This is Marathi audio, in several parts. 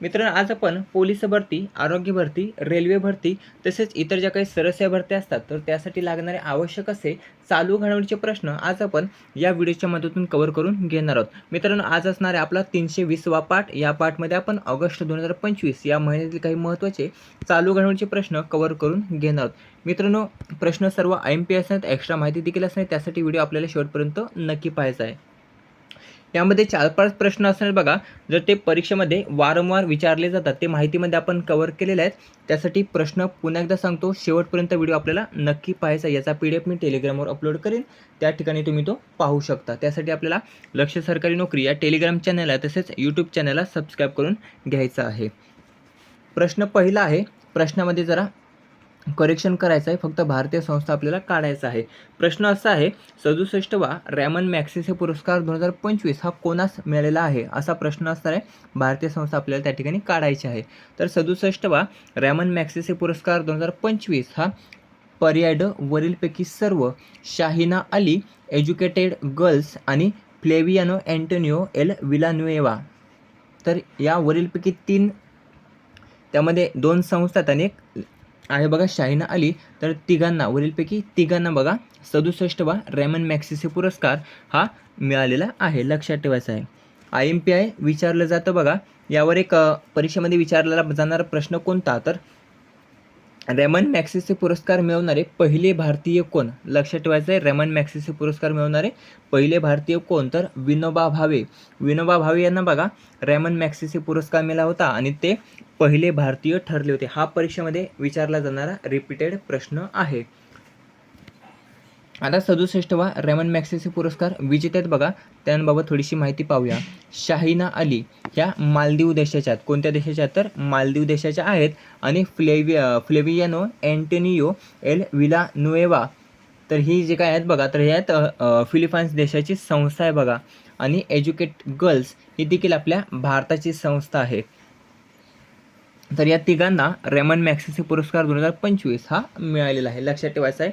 मित्रांनो आज आपण पोलीस भरती आरोग्य भरती रेल्वे भरती तसेच इतर ज्या काही सरस्या भरत्या असतात तर त्यासाठी लागणारे आवश्यक असे चालू घडामोडीचे प्रश्न आज आपण या व्हिडिओच्या मदतीतून कव्हर करून घेणार आहोत. मित्रांनो आज असणारे आपला तीनशे वीसवा पाठ या पाठमध्ये आपण ऑगस्ट दोन हजार पंचवीस या महिन्यातील काही महत्त्वाचे चालू घडामोडीचे प्रश्न कव्हर करून घेणार आहोत. मित्रांनो प्रश्न सर्व आय एम पी असणार एक्स्ट्रा माहिती देखील असणार त्यासाठी व्हिडिओ आपल्याला शेवटपर्यंत नक्की पाहायचा आहे. यामध्ये चार पाच प्रश्न असणार बघा. जर ते परीक्षेमध्ये वारंवार विचारले जातात ते माहितीमध्ये आपण कवर केलेले आहेत. त्यासाठी प्रश्न पुन्हा एकदा सांगतो. शेवटपर्यंत व्हिडिओ आपल्याला नक्की पाहायचा याचा पी डी एफ मी टेलिग्रामवर अपलोड करेन. त्या ठिकाणी तुम्ही तो पाहू शकता. त्यासाठी आपल्याला लक्ष सरकारी नोकरी या टेलिग्राम चॅनलला तसेच यूट्यूब चॅनलला सबस्क्राईब करून घ्यायचं आहे. प्रश्न पहिला आहे. प्रश्नामध्ये जरा करेक्शन करायचं आहे फक्त भारतीय संस्था आपल्याला काढायचा आहे. प्रश्न असा आहे सदुसष्टवा रॅमन मॅक्सिसे पुरस्कार दोन हजार पंचवीस हा कोणास मिळालेला आहे? असा प्रश्न असणार आहे भारतीय संस्था आपल्याला त्या ठिकाणी काढायची आहे. तर सदुसष्टवा रॅमन मॅक्सिसे पुरस्कार दोन हजार पंचवीस हा पर्याय ड वरीलपैकी सर्व शाहिना अली एज्युकेटेड गर्ल्स आणि फ्लेवियानो अँटोनिओ एल विलानुएवा. तर या वरीलपैकी तीन त्यामध्ये दोन संस्था आणि एक आहे बघा शाहिना अली. तर तिघांना वरीलपैकी तिघांना बघा सदुसष्टवा रॅमन मॅक्सिसे पुरस्कार हा मिळालेला आहे लक्षात ठेवायचा आहे. आय एम पी आय विचारलं जातं बघा. यावर एक परीक्षेमध्ये विचारलेला जाणारा प्रश्न कोणता? तर रेमन मॅक्सिसे पुरस्कार मिळवणारे पहिले भारतीय कोण? लक्षात ठेवायचं आहे रेमन मॅक्सिसे पुरस्कार मिळवणारे पहिले भारतीय कोण? तर विनोबा भावे. विनोबा भावे यांना बघा रेमन मॅक्सिसे पुरस्कार मिळाला होता आणि ते पहिले भारतीय ठरले होते. हा परीक्षेमध्ये विचारला जाणारा रिपीटेड प्रश्न आहे. आता सदुसष्टवा रेमन मॅक्सेसे पुरस्कार विजेते आहेत बघा. त्यांबाबत थोडीशी माहिती पाहूया. शाहिना अली ह्या मालदीव देशाच्या आहेत. कोणत्या देशाच्या आहेत तर? मालदीव देशाच्या आहेत. आणि Flavi Flaviano Antonio L Villanueva तर ही जे काय आहेत बघा तर हे आहेत फिलिपाईन्स देशाची संस्था आहे बघा. आणि एज्युकेट गर्ल्स ही देखील आपल्या भारताची संस्था आहे. तर या तिघांना रेमन मॅक्सेसे पुरस्कार दोन हजार पंचवीस हा मिळालेला आहे. लक्षात ठेवायचा आहे.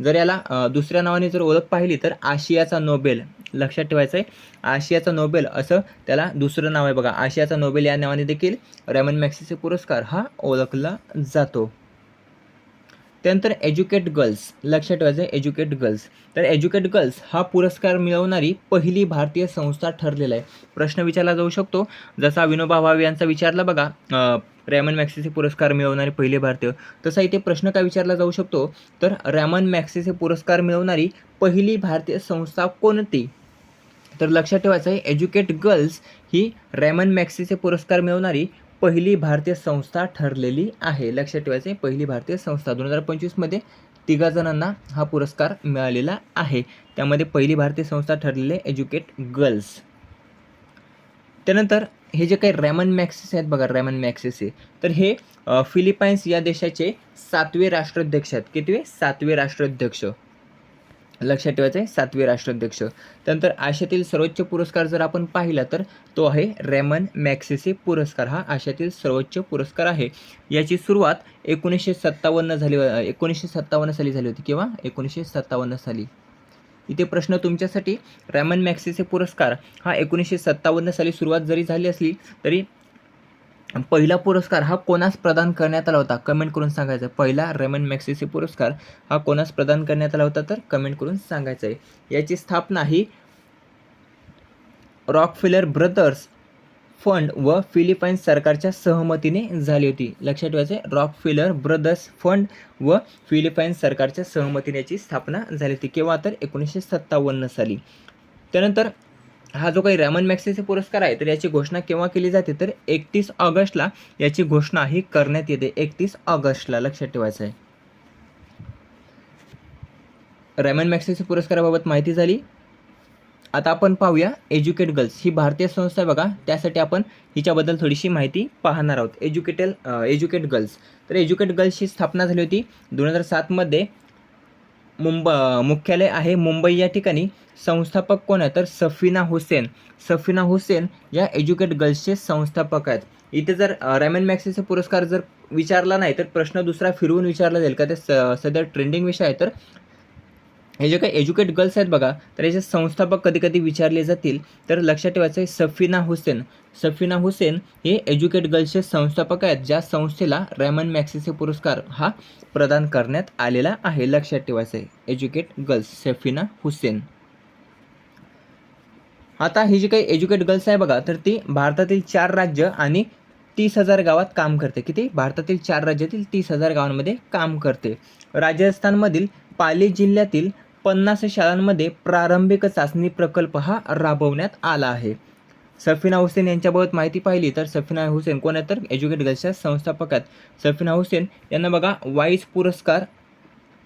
जर याला दुसऱ्या नावाने जर ओळख पाहिली तर आशियाचा नोबेल. लक्षात ठेवायचं आहे आशियाचा नोबेल असं त्याला दुसरं नाव आहे बघा. आशियाचा नोबेल या नावाने देखील रेमन मॅक्सिसे पुरस्कार हा ओळखला जातो. त्यानंतर एज्युकेट गर्ल्स लक्षात ठेवायचं आहे एज्युकेट गर्ल्स तर एज्युकेट गर्ल्स हा पुरस्कार मिळवणारी पहिली भारतीय संस्था ठरलेला आहे. प्रश्न विचारला जाऊ शकतो. जसा विनोबा भावे यांचा विचारला बघा रॅमन मॅक्सेसे पुरस्कार मिळवणारे पहिले भारतीय. तसा इथे प्रश्न काय विचारला जाऊ शकतो? तर रॅमन मॅक्सेसे पुरस्कार मिळवणारी पहिली भारतीय संस्था कोणती? तर लक्षात ठेवायचं आहे एज्युकेट गर्ल्स ही रॅमन मॅक्सेसे पुरस्कार मिळवणारी पहिली भारतीय संस्था ठरलेली आहे. लक्षात ठेवायचं आहे पहिली भारतीय संस्था. दोन हजार पंचवीसमध्ये तिघा जणांना हा पुरस्कार मिळालेला आहे. त्यामध्ये पहिली भारतीय संस्था ठरलेले एज्युकेट गर्ल्स त्यानंतर हे जे काही रॅमन मॅक्सिस आहेत बघा रॅमन मॅक्सिस हे. तर हे फिलिपाईन्स या देशाचे सातवे राष्ट्राध्यक्ष आहेत. कितवे? सातवे राष्ट्राध्यक्ष. लक्षात ठेवायचं आहे सातवे राष्ट्राध्यक्ष. त्यानंतर आशियातील सर्वोच्च पुरस्कार जर आपण पाहिला तर तो आहे रेमन मॅक्सिसे पुरस्कार. हा आशियातील सर्वोच्च पुरस्कार आहे. याची सुरुवात एकोणीसशे सत्तावन्न झाली एकोणीसशे सत्तावन्न साली झाली होती किंवा एकोणीसशे सत्तावन्न साली. इथे प्रश्न तुमच्यासाठी. रॅमन मॅक्सिसे पुरस्कार हा एकोणीसशे सत्तावन्न साली सुरुवात जरी झाली असली तरी पहिला पुरस्कार हा कोणास प्रदान करण्यात आला होता? कमेंट करून सांगायचं पहिला रेमन मॅक्सिसे पुरस्कार हा कोणास प्रदान करण्यात आला होता तर कमेंट करून सांगायचं आहे याची स्थापना ही रॉकफिलर ब्रदर्स फंड व फिलिपाईन्स सरकारच्या सहमतीने झाली होती. लक्षात ठेवायचं रॉकफिलर ब्रदर्स फंड व फिलिपाईन्स सरकारच्या सहमतीने याची स्थापना झाली होती. केव्हा तर एकोणीसशे सत्तावन्न साली. त्यानंतर हा जो काही रॅमन मॅक्सेसे पुरस्कार आहे तर याची घोषणा केव्हा केली जाते? तर एकतीस ऑगस्टला याची घोषणा ही करण्यात येते. एकतीस ऑगस्टला लक्षात ठेवायचं आहे. रॅमन मॅक्सेसे पुरस्काराबाबत माहिती झाली. आता आपण पाहूया एज्युकेट गर्ल्स. ही भारतीय संस्था आहे बघा. त्यासाठी आपण हिच्याबद्दल थोडीशी माहिती पाहणार आहोत. एज्युकेटेल एज्युकेट गर्ल्स. तर एज्युकेट गर्ल्सची स्थापना झाली होती दोन हजार सातमध्ये मुंब मुख्यालय आहे मुंबई या ठिकाणी. संस्थापक कोण आहे? तर सफिना हुसेन. सफिना हुसेन या एज्युकेट गर्ल्सचे संस्थापक आहेत. इथे जर रॅमन मॅक्सिसचा पुरस्कार जर विचारला नाही तर प्रश्न दुसरा फिरवून विचारला जाईल का? ते स सध्या ट्रेंडिंग विषय आहे. तर हे जे काही एज्युकेट गर्ल्स आहेत बघा तर याचे संस्थापक कधी कधी विचारले जातील तर लक्षात ठेवायचं आहे सफिना हुसेन. सफिना हुसेन हे एज्युकेट गर्ल्सचे संस्थापक आहेत ज्या संस्थेला रेमन मॅक्सिसे पुरस्कार हा प्रदान करण्यात आलेला आहे. लक्षात ठेवायचं आहे एज्युकेट गर्ल्स सफिना हुसेन. आता ही जी काही एज्युकेट गर्ल्स आहे बघा तर ती भारतातील चार राज्य आणि तीस हजार गावात काम करते. किती? भारतातील चार राज्यातील तीस हजार गावांमध्ये काम करते. राजस्थानमधील पाली जिल्ह्यातील पन्नास शाळांमध्ये प्रारंभिक चाचणी प्रकल्प हा राबवण्यात आला आहे. सफिना हुसेन यांच्याबाबत माहिती पाहिली तर सफिना हुसेन कोण आहेत तर? एज्युकेट गर्ल्सच्या संस्थापक आहेत. सफिना हुसेन यांना बघा वाईस पुरस्कार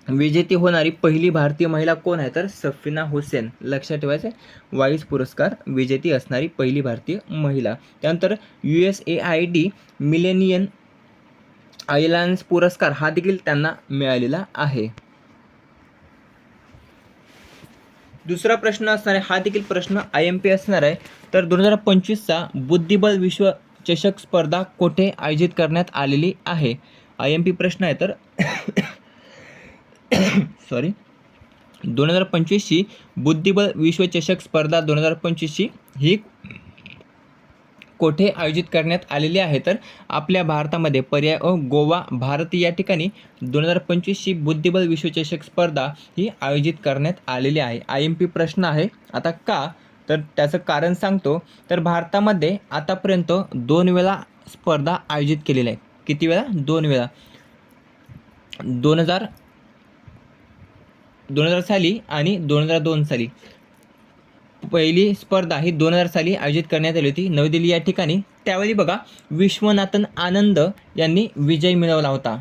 विजेती होणारी पहिली भारतीय महिला कोण आहे तर? सफिना हुसेन. लक्षात ठेवायचं आहे वाईस पुरस्कार विजेती असणारी पहिली भारतीय महिला. त्यानंतर U S A I D millennium alliance पुरस्कार हा देखील त्यांना मिळालेला आहे. दुसरा प्रश्न असणार आहे हा देखील प्रश्न आय एम पी असणार आहे. तर दोन हजार पंचवीसचा बुद्धिबळ विश्वचषक स्पर्धा कोठे आयोजित करण्यात आलेली आहे? आय एम पी प्रश्न आहे तर सॉरी दोन हजार पंचवीसची बुद्धिबळ विश्वचषक स्पर्धा दोन हजार पंचवीसची ही कोठे आयोजित करण्यात आलेली आहे? तर आपल्या भारतामध्ये पर्याय अ गोवा भारत या ठिकाणी दोन हजार पंचवीसची बुद्धिबळ विश्वचषक स्पर्धा ही आयोजित करण्यात आलेली आहे. आय एम पी प्रश्न आहे आता का? तर त्याचं कारण सांगतो. तर भारतामध्ये आतापर्यंत दोन वेळा स्पर्धा आयोजित केलेल्या आहे किती वेळा? दोन वेळा. दोन हजार दोन हजार साली आणि दोन हजार दोन साली. पहिली स्पर्धा ही दोन हजार साली आयोजित करण्यात आली होती. नवी दिल्ली या ठिकाणी. त्यावेळी बघा विश्वनाथन आनंद यांनी विजय मिळवला होता.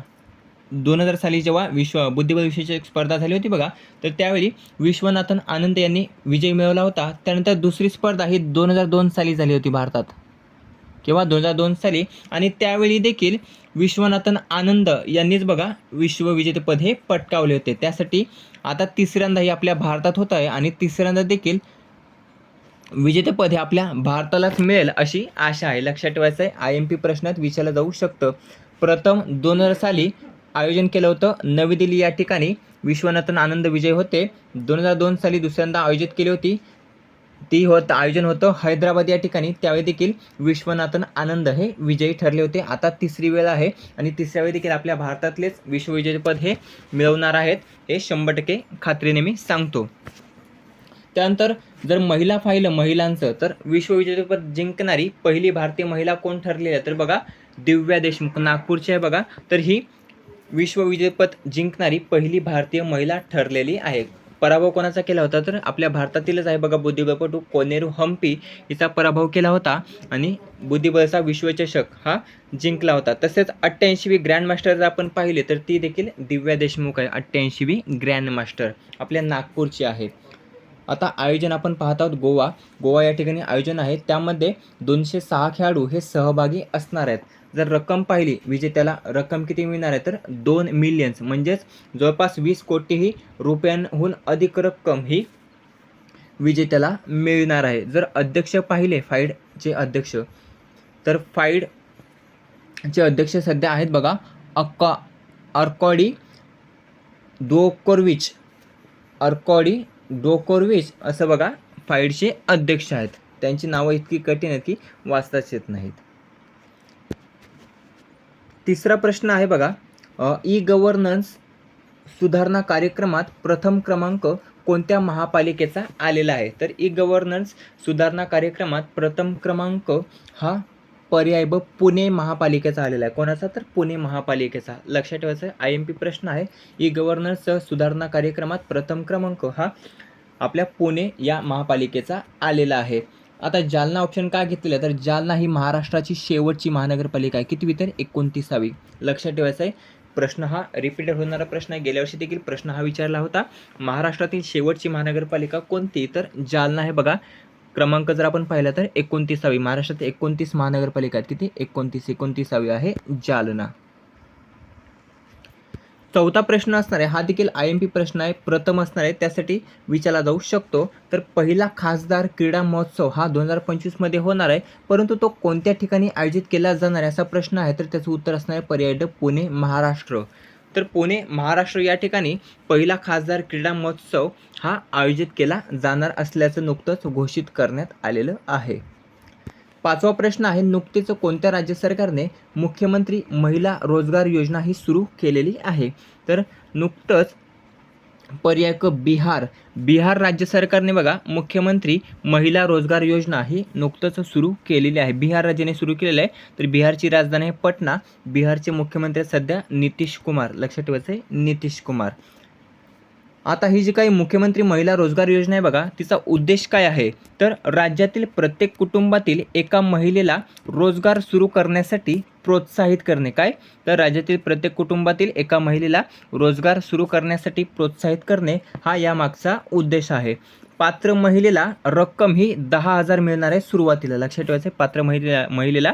दोन हजार साली जेव्हा विश्व बुद्धिबळ विश्वचषक स्पर्धा झाली होती बघा तर त्यावेळी विश्वनाथन आनंद यांनी विजय मिळवला होता. त्यानंतर दुसरी स्पर्धा ही दोन हजार दोन साली झाली होती भारतात. किंवा दोन हजार दोन साली. आणि त्यावेळी देखील विश्वनाथन आनंद यांनीच बघा विश्वविजेतेपद हे पटकावले होते. त्यासाठी आता तिसऱ्यांदा ही आपल्या भारतात होत आहे आणि तिसऱ्यांदा देखील विजेतेपद हे आपल्या भारतालाच मिळेल अशी आशा आहे. लक्षात ठेवायचं आहे आय एम पी प्रश्नात विचारलं जाऊ शकतं. प्रथम दोन हजार साली आयोजन केलं होतं नवी दिल्ली या ठिकाणी. विश्वनाथन आनंद विजय होते. दोन हजार दोन साली दुसऱ्यांदा आयोजित केली होती. ती होत आयोजन होतं हैदराबाद या ठिकाणी. त्यावेळी देखील विश्वनाथन आनंद हे विजयी ठरले होते. आता तिसरी वेळ आहे आणि तिसऱ्या वेळी देखील आपल्या भारतातलेच विश्वविजेतेपद हे मिळवणार आहेत हे शंभर टक्के खात्रीने मी सांगतो. त्यानंतर जर महिला पाहिलं महिलांचं तर विश्वविजेतेपद जिंकणारी पहिली भारतीय महिला कोण ठरलेली आहे? तर बघा दिव्या देशमुख नागपूरची आहे बघा. तर ही विश्वविजेतेपद जिंकणारी पहिली भारतीय महिला ठरलेली आहे. पराभव कोणाचा केला होता? तर आपल्या भारतातीलच आहे बघा बुद्धिबळपटू कोनेरू हम्पी हिचा पराभव केला होता आणि बुद्धिबळचा विश्वचषक हा जिंकला होता. तसेच अठ्ठ्याऐंशीवी ग्रँडमास्टर जर आपण पाहिले तर ती देखील दिव्या देशमुख आहे. अठ्ठ्याऐंशीवी ग्रँडमास्टर आपल्या नागपूरची आहे. आता आयोजन आपण पाहत आहोत गोवा. गोवा या ठिकाणी आयोजन आहे. त्यामध्ये दोनशे सहा खेळाडू हे सहभागी असणार आहेत. जर रक्कम पाहिली विजेत्याला रक्कम किती मिळणार आहे? तर दोन मिलियन्स म्हणजेच जवळपास वीस कोटीही रुपयांहून अधिक रक्कम ही विजेत्याला मिळणार आहे. जर अध्यक्ष पाहिले फाईडचे अध्यक्ष तर फाईडचे अध्यक्ष सध्या आहेत बघा. अक्का अर्कॉडी दोकोरविच अर्कॉडी डोकोरविच असं बघा फाईडचे अध्यक्ष आहेत. त्यांची नावं इतकी कठीण आहेत की वाचताच येत नाहीत. तिसरा प्रश्न आहे बघा ई गव्हर्नन्स सुधारणा कार्यक्रमात प्रथम क्रमांक कोणत्या महापालिकेचा आलेला आहे? तर ई गव्हर्नन्स सुधारणा कार्यक्रमात प्रथम क्रमांक हा पर्याय ब पुणे महापालिकेचा आलेला आहे. कोणाचा? तर पुणे महापालिकेचा. लक्षात ठेवायचं आय एम पी प्रश्न आहे. ई गव्हर्नन्स सुधारणा कार्यक्रमात प्रथम क्रमांक हा आपल्या पुणे या महापालिकेचा आलेला आहे. आता जालना ऑप्शन का घेतलेलं तर जालना ही महाराष्ट्राची शेवटची महानगरपालिका आहे. कितवी तर एकोणतीसावी. लक्षात ठेवायचं आहे प्रश्न हा रिपीटेड होणारा प्रश्न आहे. गेल्या वर्षी देखील प्रश्न हा विचारला होता. महाराष्ट्रातील शेवटची महानगरपालिका कोणती? तर जालना आहे बघा. क्रमांक जर आपण पाहिला तर एकोणतीसावी महाराष्ट्रात एकोणतीस महानगरपालिका आहेत. किती? एकोणतीस एकोणतीसावी आहे जालना. चौथा प्रश्न असणार आहे. हा देखील आय एम पी प्रश्न आहे. प्रथम असणार आहे. त्यासाठी विचारला जाऊ शकतो. तर पहिला खासदार क्रीडा महोत्सव हा दोन हजार पंचवीसमध्ये होणार आहे. परंतु तो कोणत्या ठिकाणी आयोजित केला जाणार आहे असा प्रश्न आहे. तर त्याचं उत्तर असणार आहे पर्याय पुणे महाराष्ट्र. तर पुणे महाराष्ट्र या ठिकाणी पहिला खासदार क्रीडा महोत्सव हा आयोजित केला जाणार असल्याचं नुकतंच घोषित करण्यात आलेलं आहे. पाचवा प्रश्न आहे नुकतेच कोणत्या राज्य सरकारने मुख्यमंत्री महिला रोजगार योजना ही सुरू केलेली आहे? तर नुकतंच पर्याय क बिहार. बिहार राज्य सरकारने बघा मुख्यमंत्री महिला रोजगार योजना ही नुकतंच सुरू केलेली आहे. बिहार राज्याने सुरू केलेलं आहे. तर बिहारची राजधानी आहे पटना. बिहारचे मुख्यमंत्री सध्या नितीश कुमार. लक्षात ठेवायचं आहे नितीश कुमार. आता ही जी काही मुख्यमंत्री महिला रोजगार योजना आहे बघा तिचा उद्देश काय आहे? तर राज्यातील प्रत्येक कुटुंबातील एका महिलेला रोजगार सुरू करण्यासाठी प्रोत्साहित करणे. काय? तर राज्यातील प्रत्येक कुटुंबातील एका महिलेला रोजगार सुरू करण्यासाठी प्रोत्साहित करणे हा यामागचा उद्देश आहे. पात्र महिलेला रक्कम ही दहा हजार मिळणार आहे सुरुवातीला लक्षात ठेवायचं पात्र महिलेला महिलेला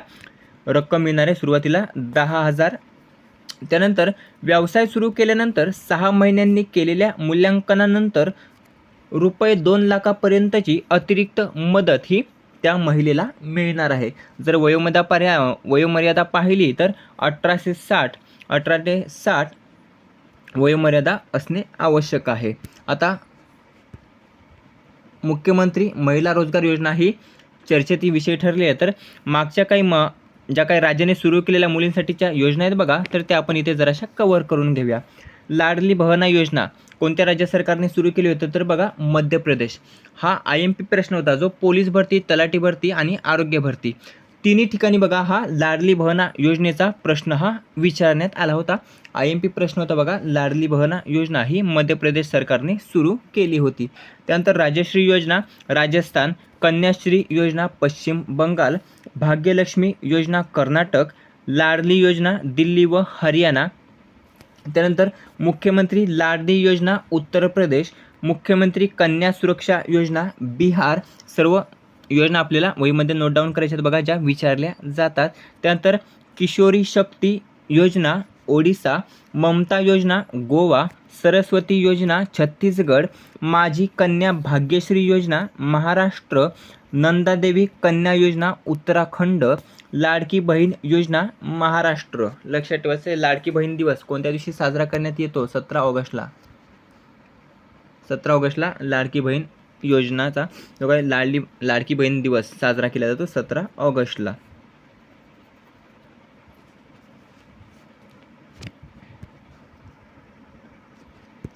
रक्कम मिळणार आहे सुरुवातीला दहा हजार. त्यानंतर व्यवसाय सुरू केल्यानंतर सहा महिन्यांनी केलेल्या मूल्यांकनानंतर रुपये दोन लाखापर्यंतची अतिरिक्त मदत ही त्या महिलेला मिळणार आहे. जर वयोमर्यादा पर्या वयोमर्यादा पाहिली तर अठराशे साठ अठरा ते साठ वयोमर्यादा असणे आवश्यक आहे. आता मुख्यमंत्री महिला रोजगार योजना ही चर्चेतील विषय ठरली आहे. तर मागच्या काही म ज्या काही राज्याने सुरू केलेल्या मुलींसाठीच्या योजना आहेत बघा तर त्या आपण इथे जराशा कवर करून घेऊया. लाडली भवना योजना. कोणत्या राज्य सरकारने सुरू केली होती? तर बघा मध्य प्रदेश. हा आय एम पी प्रश्न होता जो पोलीस भरती तलाठी भरती आणि आरोग्य भरती. तिन्ही ठिकाणी बघा हा लाडली बहना योजनेचा प्रश्न हा विचारण्यात आला होता. आय एम पी प्रश्न होता बघा लाडली बहना योजना ही मध्य प्रदेश सरकारने सुरू केली होती. त्यानंतर राजश्री योजना राजस्थान कन्याश्री योजना पश्चिम बंगाल भाग्यलक्ष्मी योजना कर्नाटक लाडली योजना दिल्ली व हरियाणा त्यानंतर मुख्यमंत्री लाडली योजना उत्तर प्रदेश मुख्यमंत्री कन्या सुरक्षा योजना बिहार सर्व योजना आपल्याला वहीमध्ये नोट डाऊन करायच्या आहेत बघा ज्या विचारल्या जातात. त्यानंतर किशोरी शक्ती योजना ओडिसा ममता योजना गोवा सरस्वती योजना छत्तीसगड माझी कन्या भाग्यश्री योजना महाराष्ट्र नंदादेवी कन्या योजना उत्तराखंड लाडकी बहीण योजना महाराष्ट्र. लक्षात ठेवायचं लाडकी बहीण दिवस कोणत्या दिवशी साजरा करण्यात येतो? सतरा ऑगस्टला. सतरा ऑगस्टला लाडकी बहीण योजनाचा जो काय लाडली लाडकी बहीण दिवस साजरा केला जातो सतरा ऑगस्टला.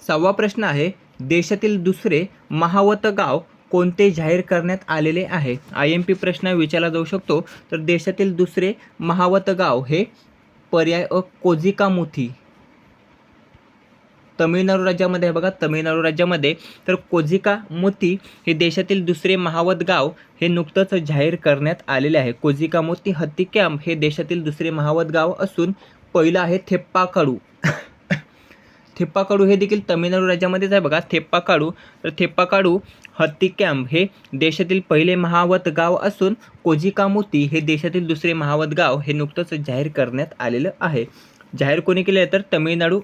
सहावा प्रश्न आहे देशातील दुसरे महावत गाव कोणते जाहीर करण्यात आलेले आहे? आय एम पी प्रश्न विचारला जाऊ शकतो. तर देशातील दुसरे महावत गाव हे पर्याय अ कोझिकामुथी. तमिळनाडू राज्यामध्ये आहे बघा तमिळनाडू राज्यामध्ये. तर कोझिकामोती हे देशातील दुसरे महावत गाव हे नुकतंच जाहीर करण्यात आलेले आहे. कोझिका मोती हत्ती कॅम्प हे देशातील दुसरे महावत गाव असून पहिलं आहे थेप्पाकडू. थेप्पाकाडू हे देखील तमिळनाडू राज्यामध्येच आहे बघा. थेप्पाकाडू तर थेप्पाकाडू हत्ती कॅम्प हे देशातील पहिले महावत गाव असून कोझिकामुती हे देशातील दुसरे महावत गाव हे नुकतंच जाहीर करण्यात आलेलं आहे. जाहीर कोणी केले आहे तर तमिळनाडू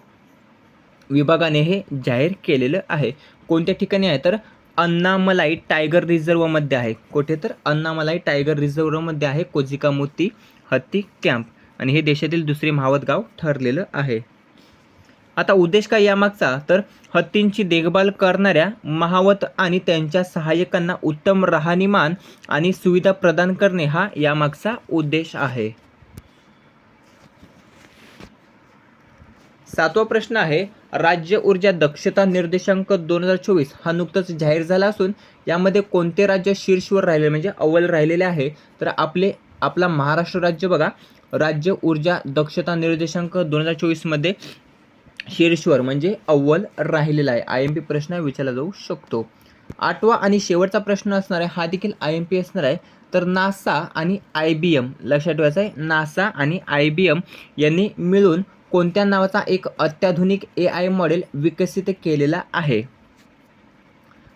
विभागाने हे जाहीर केलेलं आहे. कोणत्या ठिकाणी आहे? तर अन्नामलाई टायगर रिझर्वमध्ये आहे. कुठे? तर अन्नामलाई टायगर रिझर्वमध्ये आहे कोझिकामुती हत्ती कॅम्प आणि हे देशातील दुसरे महावत गाव ठरलेलं आहे. आता उद्देश काय यामागचा? तर हत्तींची देखभाल करणाऱ्या महावत आणि त्यांच्या सहाय्यकांना उत्तम राहणीमान आणि सुविधा प्रदान करणे हा यामागचा उद्देश आहे. सातवा प्रश्न आहे राज्य ऊर्जा दक्षता निर्देशांक दोन हजार चोवीस हा नुकताच जाहीर झाला असून यामध्ये कोणते राज्य शीर्षवर राहिले म्हणजे अव्वल राहिलेले आहे? तर आपले आपला महाराष्ट्र राज्य बघा. राज्य ऊर्जा दक्षता निर्देशांक दोन हजार चोवीसमध्ये शीर्षवर म्हणजे अव्वल राहिलेला आहे. आय एम पी प्रश्न विचारला जाऊ शकतो. आठवा आणि शेवटचा प्रश्न असणार आहे. हा देखील आय एम पी असणार आहे. तर नासा आणि आय बी एम लक्षात ठेवायचं आहे. नासा आणि आय बी एम यांनी मिळून कोणत्या नावाचा एक अत्याधुनिक ए आय मॉडेल विकसित केलेला आहे?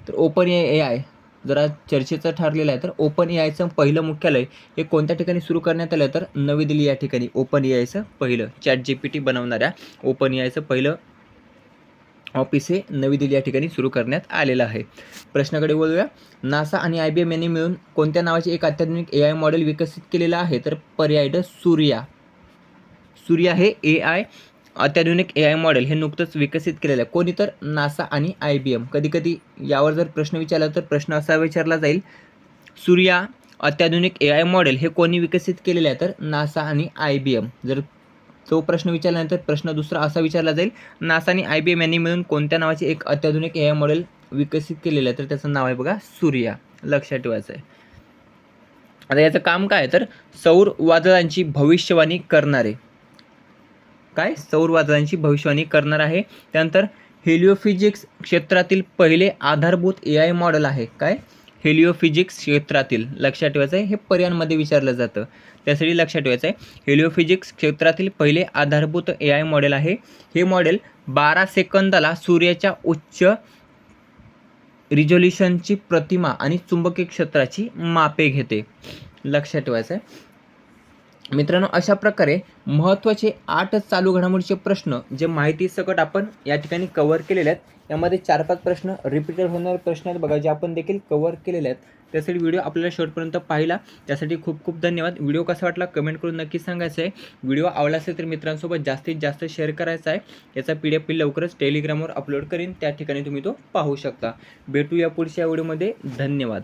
तर ओपन ए ए आय जरा चर्चेचं ठरलेलं आहे तर ओपन ए आयचं पहिलं मुख्यालय हे कोणत्या ठिकाणी सुरू करण्यात आलं? तर नवी दिल्ली या ठिकाणी ओपन ए आयचं पहिलं. चॅट जी पी टी बनवणाऱ्या ओपन ए आयचं पहिलं ऑफिस हे नवी दिल्ली या ठिकाणी सुरू करण्यात आलेलं आहे. प्रश्नाकडे बोलूया नासा आणि आय बी एम यांनी मिळून कोणत्या नावाचे एक अत्याधुनिक ए आय मॉडेल विकसित केलेलं आहे? तर पर्याय ड सूर्या. सूर्या हे ए आय अत्याधुनिक ए आय मॉडेल हे नुकतंच विकसित केलेलं आहे. कोणी तर नासा आणि आय बी एम कधीकधी यावर जर प्रश्न विचारला तर प्रश्न असा विचारला जाईल सूर्या अत्याधुनिक ए आय मॉडेल हे कोणी विकसित केलेलं आहे? तर नासा आणि आय बी एम जर तो प्रश्न विचारल्यानंतर प्रश्न दुसरा असा विचारला जाईल नासा आणि आय बी एम यांनी मिळून कोणत्या नावाचे एक अत्याधुनिक ए आय मॉडेल विकसित केलेलं आहे? तर त्याचं नाव आहे बघा सूर्या. लक्षात ठेवायचं आहे आता याचं काम काय आहे? तर सौर वादळांची भविष्यवाणी करणारे. काय? सौरवादळांची भविष्यवाणी करणार आहे. त्यानंतर हेलिओफिजिक्स क्षेत्रातील पहिले आधारभूत ए आय मॉडेल आहे. काय? हेलिओफिजिक्स क्षेत्रातील. लक्षात ठेवायचं आहे. हे पर्यायांमध्ये विचारलं जातं. त्यासाठी लक्षात ठेवायचं आहे. हेलिओफिजिक्स क्षेत्रातील पहिले आधारभूत ए आय मॉडेल आहे. हे मॉडेल बारा सेकंदाला सूर्याच्या उच्च रिझोल्युशनची प्रतिमा आणि चुंबकीय क्षेत्राची मापे घेते. लक्षात ठेवायचं आहे. मित्रांनो अशा प्रकारे महत्त्वाचे आठ चालू घडामोडीचे प्रश्न जे माहिती सकट आपण या ठिकाणी कव्हर केलेले आहेत यामध्ये चार पाच प्रश्न रिपीटेड होणारे प्रश्न आहेत बघा जे आपण देखील कव्हर केलेले आहेत. त्यासाठी व्हिडिओ आपल्याला शेवटपर्यंत पाहिला. त्यासाठी खूप खूप धन्यवाद. व्हिडिओ कसा वाटला कमेंट करून नक्की सांगायचं आहे. व्हिडिओ आवडला असेल तर मित्रांसोबत जास्तीत जास्त शेअर करायचा आहे. याचा पी डी एफ लवकरच टेलिग्रामवर अपलोड करीन. त्या ठिकाणी तुम्ही तो पाहू शकता. भेटू या पुढच्या व्हिडिओमध्ये धन्यवाद.